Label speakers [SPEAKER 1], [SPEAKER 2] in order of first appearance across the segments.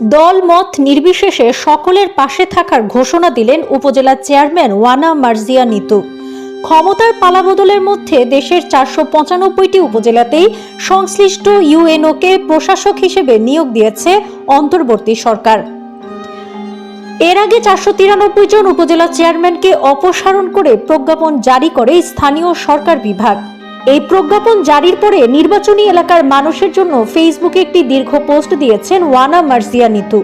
[SPEAKER 1] দল মত নির্বিশেষে সকলের পাশে থাকার ঘোষণা দিলেন উপজেলা চেয়ারম্যান ওয়ানা মার্জিয়া নিতু। ক্ষমতার পালাবদলের মধ্যে দেশের চারশো পঁচানব্বইটি উপজেলাতেই সংশ্লিষ্ট ইউএনওকে প্রশাসক হিসেবে নিয়োগ দিয়েছে অন্তর্বর্তী সরকার। এর আগে চারশো তিরানব্বই জন উপজেলা চেয়ারম্যানকে অপসারণ করে প্রজ্ঞাপন জারি করে স্থানীয় সরকার বিভাগ। এই প্রজ্ঞাপন জারির পরে নির্বাচনী এলাকার মানুষের জন্য ফেসবুকে একটি দীর্ঘ পোস্ট দিয়েছেন ওয়ানা মার্জিয়া নিতু।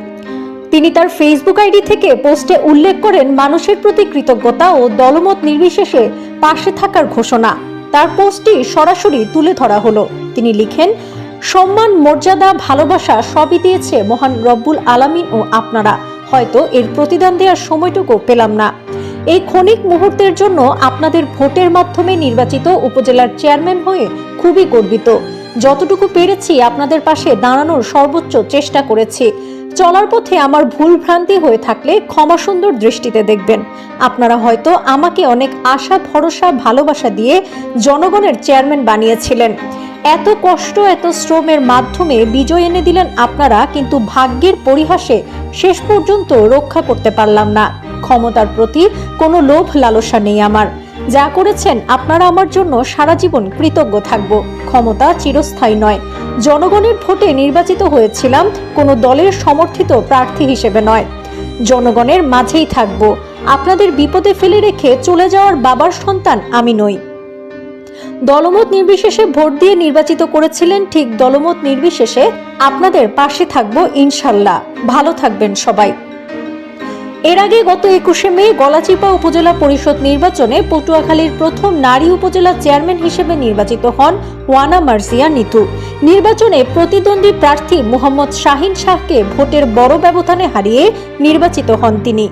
[SPEAKER 1] তিনি তার ফেসবুক আইডি থেকে পোস্টে উল্লেখ করেন মানুষের প্রতি কৃতজ্ঞতা ও দলমত নির্বিশেষে পাশে থাকার ঘোষণা। তার পোস্টটি সরাসরি তুলে ধরা হলো। তিনি লিখেন, সম্মান, মর্যাদা, ভালোবাসা সবই দিয়েছে মহান রব্বুল আলামিন ও আপনারা। হয়তো এর প্রতিদান দেওয়ার সময়টুকু পেলাম না। এই ক্ষণিক মুহূর্তের জন্য আপনাদের ভোটের মাধ্যমে নির্বাচিত উপজেলার চেয়ারম্যান হয়ে খুবই গর্বিত। যতটুকু পেরেছি আপনাদের পাশে দাঁড়ানোর সর্বোচ্চ চেষ্টা করেছি। চলার পথে আমার ভুল ভ্রান্তি হয়ে থাকলে ক্ষমা সুন্দর দৃষ্টিতে দেখবেন। আপনারা হয়তো আমাকে অনেক আশা, ভরসা, ভালোবাসা দিয়ে জনগণের চেয়ারম্যান বানিয়েছিলেন। এত কষ্ট, এত শ্রমের মাধ্যমে বিজয় এনে দিলেন আপনারা, কিন্তু ভাগ্যের পরিহাসে শেষ পর্যন্ত রক্ষা করতে পারলাম না। ক্ষমতার প্রতি কোনো লোভ লালসা নেই আমার। যা করেছেন আপনারা আমার জন্য সারা জীবন কৃতজ্ঞ থাকব। ক্ষমতা চিরস্থায়ী নয়। জনগণের ভোটে নির্বাচিত হয়েছিলাম কোনো দলের সমর্থিত প্রার্থী হিসেবে নয়। জনগণের মাঝেই থাকব। আপনাদের বিপদে ফেলে রেখে চলে যাওয়ার বাবার সন্তান আমি নই। দলমত নির্বিশেষে ভোট দিয়ে নির্বাচিত করেছিলেন ঠিক দলমত নির্বিশেষে আপনাদের পাশে থাকব ইনশাল্লাহ। ভালো থাকবেন সবাই। এর আগে গত একুশে মে গলাচিপা উপজেলা পরিষদ নির্বাচনে পটুয়াখালীর প্রথম নারী উপজেলা চেয়ারম্যান হিসেবে নির্বাচিত হন ওয়ানা মার্সিয়া নিতু। নির্বাচনে প্রতিদ্বন্দ্বী প্রার্থী মোহাম্মদ শাহিন শাহকে ভোটের বড় ব্যবধানে হারিয়ে নির্বাচিত হন তিনি।